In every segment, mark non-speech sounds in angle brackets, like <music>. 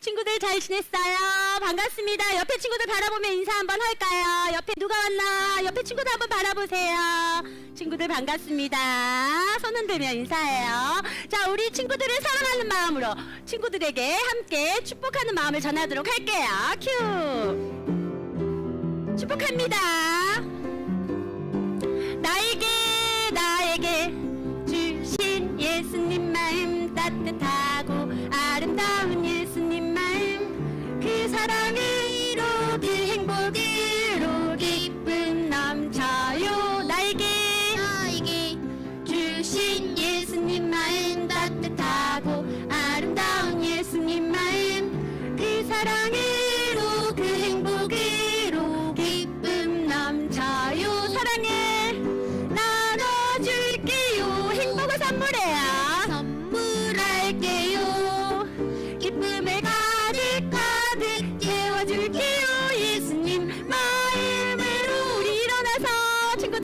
친구들 잘 지냈어요? 반갑습니다. 옆에 친구들 바라보며 인사 한번 할까요? 옆에 누가 왔나? 옆에 친구들 한번 바라보세요. 친구들 반갑습니다. 손 흔들며 인사해요. 자, 우리 친구들을 사랑하는 마음으로 친구들에게 함께 축복하는 마음을 전하도록 할게요. 큐! 축복합니다.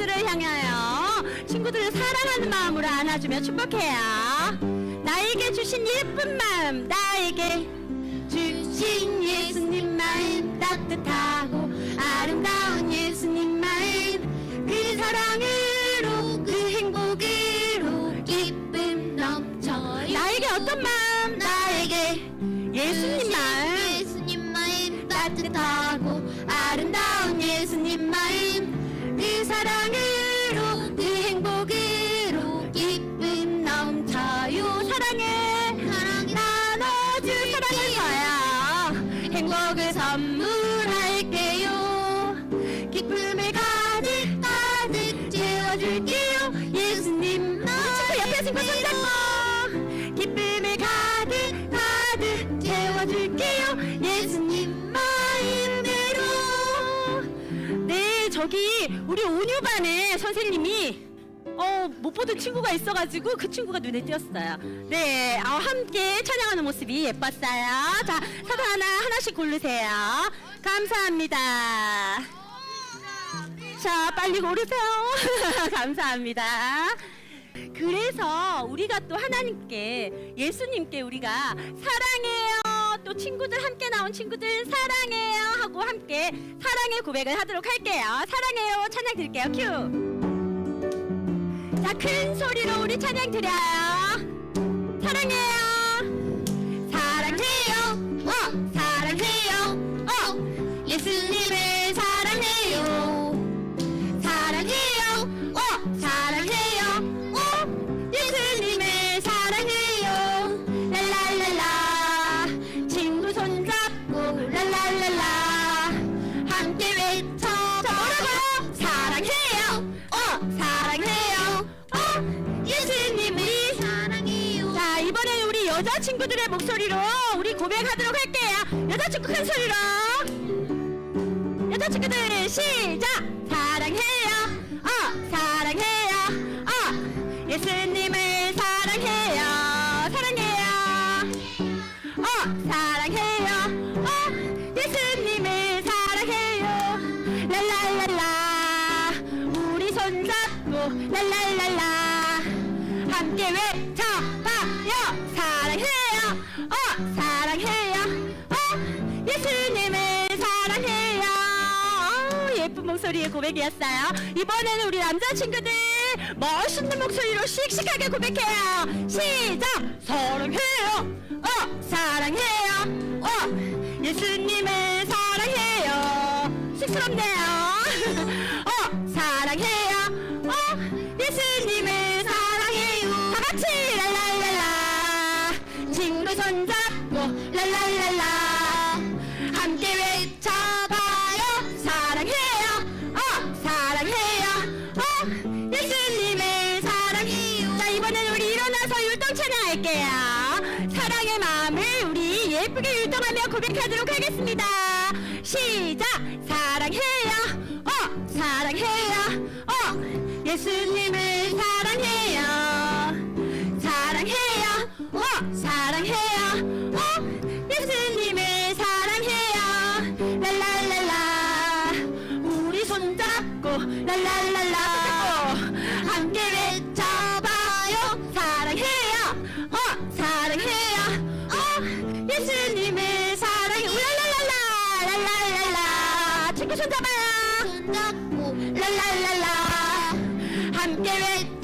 친구들을 향하여 친구들을 사랑하는 마음으로 안아주며 축복해요. 나에게 주신 예쁜 마음 나에게 주신 예수님 기쁨을 가득 가득 채워줄게요 예수님 우리 친구 옆에 손잡고 기쁨을 가득 가득 채워줄게요 예수님 마음으로 네 저기 우리 온유반에 선생님이 어, 못 보던 친구가 있어가지고 그 친구가 눈에 띄었어요. 네, 어, 함께 찬양하는 모습이 예뻤어요. 자, 사도 하나, 하나씩 고르세요. 감사합니다. 자, 빨리 고르세요. <laughs> 감사합니다. 그래서 우리가 또 하나님께, 예수님께 우리가 사랑해요. 또 친구들 함께 나온 친구들 사랑해요. 하고 함께 사랑의 고백을 하도록 할게요. 사랑해요. 찬양 드릴게요. 큐. 자, 큰 소리로 우리 찬양 드려요. 사랑해요. 여자친구 큰 소리로. 여자친구들 시작! 사랑해요. 어 사랑해요. 어 예수님을 사랑해요. 사랑해요. 어 사랑해요. 어 예수님을 사랑해요. 랄랄랄라. 우리 손잡고 랄랄랄라. 함께 외쳐봐요. 사랑해요. 어 사랑해요 목소리의 고백이었어요. 이번에는 우리 남자친구들 멋있는 목소리로 씩씩하게 고백해요. 시작! 사랑해요. 어 사랑해요. 어 예수님을 사랑해요. 쑥스럽네요. <laughs> 어 사랑해요. 어 예수님을 사랑해요. 다 같이 랄랄랄라. 친구 손잡 찬양할게요. 사랑의 마음을 우리 예쁘게 율동하며 고백하도록 하겠습니다. 시작! 사랑해요. 어 사랑해요. 어 예수님을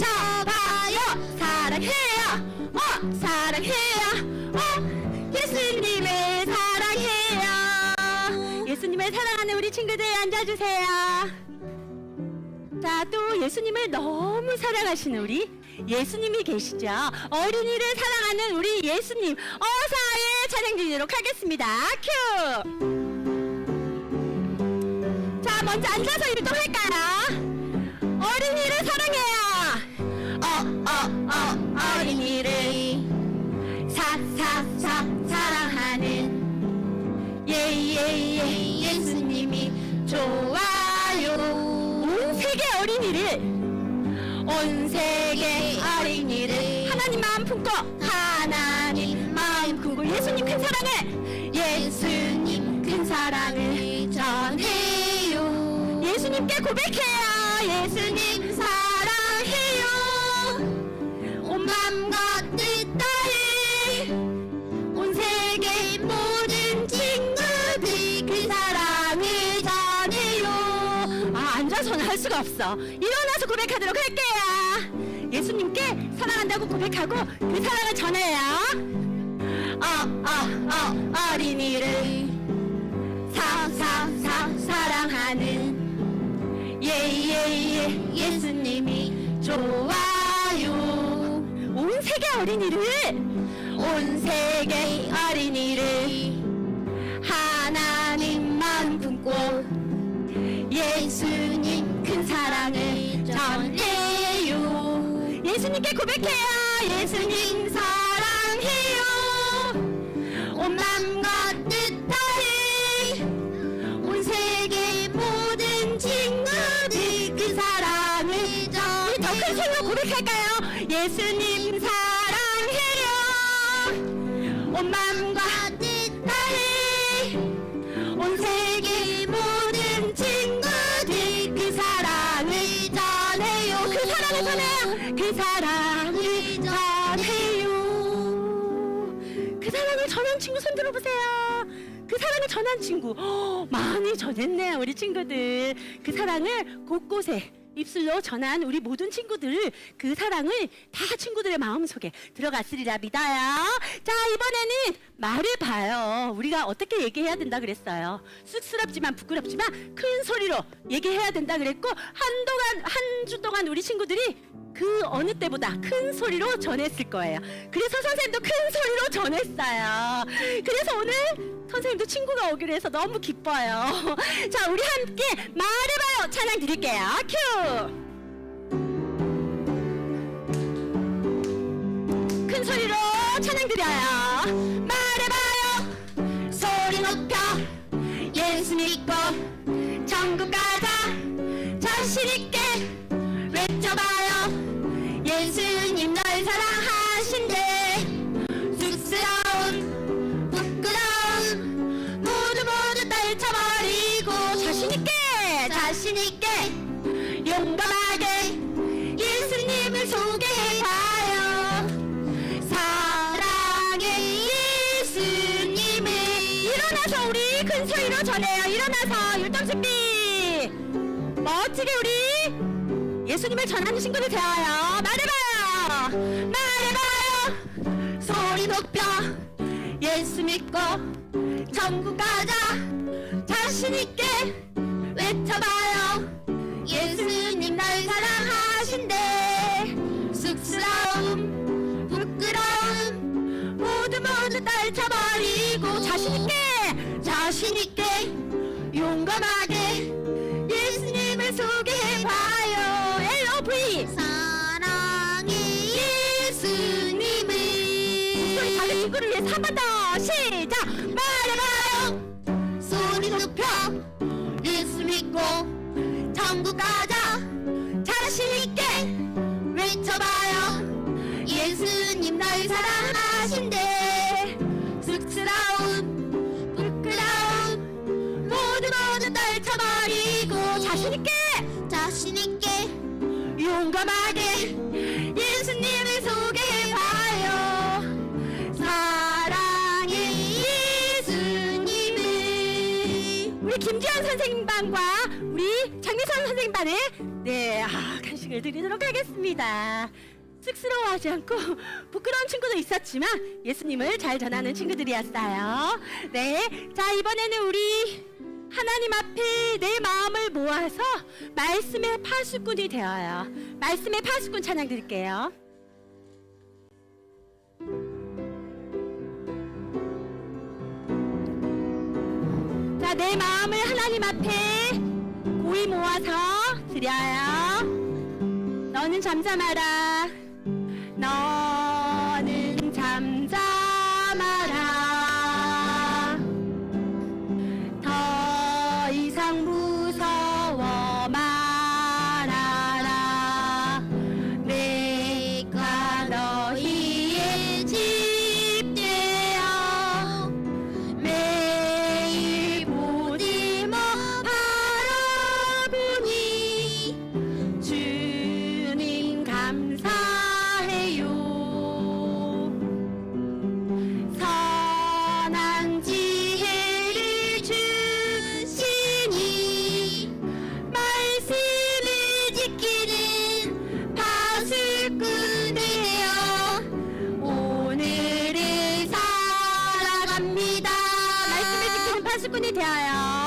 외쳐봐요. 사랑해요. 어 사랑해요. 어 예수님을 사랑해요. 예수님을 사랑하는 우리 친구들 앉아주세요. 자또 예수님을 너무 사랑하시는 우리 예수님이 계시죠. 어린이를 사랑하는 우리 예수님 어사의 찬양 드리도록 하겠습니다. 큐! 자, 먼저 앉아서 일동할까요? 온 세계 어린이를 하나님 마음 품고, 하나님 마음 품고 예수님 큰 사랑을, 예수님 큰 사랑을 전해요. 예수님께 고백해요. 예수님 사랑해요. 온 마음과 뜻 다해 온 세계 모든 친구들 그 사랑을 전해요. 아 앉아서는 할 수가 없어. 일어나 서 고백하도록 할게요. 예수님께 사랑한다고 고백하고 그 사랑을 전해요. 어, 어, 어, 어린이를 사, 사, 사, 사랑하는 예 예 예 예수님이 좋아요 온 세계 어린이를 온 세계 어린이를 예수님께 고백해요. 예수님 사랑해요. 온 마음과 뜻 다해 온 세계 모든 친구들 그 사랑을 더큰 소리로 고백할까요? 예수님 사랑해요. 온 마음과 전해요 그 사랑을 전해요. 그 사랑을 전한 친구 손 들어보세요. 그 사랑을 전한 친구. 어, 많이 전했네요 우리 친구들. 그 사랑을 곳곳에 입술로 전한 우리 모든 친구들. 그 사랑을 다 친구들의 마음속에 들어갔으리라 믿어요 자 이번에는 말을 봐요 우리가 어떻게 얘기해야 된다 그랬어요 쑥스럽지만 부끄럽지만 큰 소리로 얘기해야 된다 그랬고 한동안 한 주 동안 우리 친구들이 그 어느 때보다 큰 소리로 전했을 거예요. 그래서 선생님도 큰 소리로 전했어요. 그래서 오늘 선생님도 친구가 오기로 해서 너무 기뻐요. <laughs> 자, 우리 함께 말해봐요. 찬양 드릴게요. 큐! 멋지게 우리 예수님을 전하는 친구들 되어요. 말해봐요. 말해봐요. 소리 높여 예수 믿고 천국 가자. 자신 있게 외쳐봐요. 예수님 날 사랑하신대. 쑥스러움, 부끄러움 모두 모두 떨쳐버리고 자신 있게 자신 있게 천국 가자. 자신 있게 외쳐봐요. 예수님 날 사랑하신대. 쑥스러움 부끄러움 모두 모두 떨쳐버리고 자신 있게 자신 있게 용감하게 예수님을 소개해봐요. 사랑의 예수님을. 우리 김지현 선생님 반과 우리 장미선 선생님 반에 네, 아, 간식을 드리도록 하겠습니다. 쑥스러워하지 않고 부끄러운 친구도 있었지만 예수님을 잘 전하는 친구들이었어요. 네, 자 이번에는 우리 하나님 앞에 내 마음을 모아서 말씀의 파수꾼이 되어요. 말씀의 파수꾼 찬양 드릴게요. 자, 내 마음을 하나님 앞에 고이 모아서 드려요. 너는 잠잠하라. 파수꾼 되어 오늘을 살아갑니다. 말씀을 지키는 파수꾼이 되어요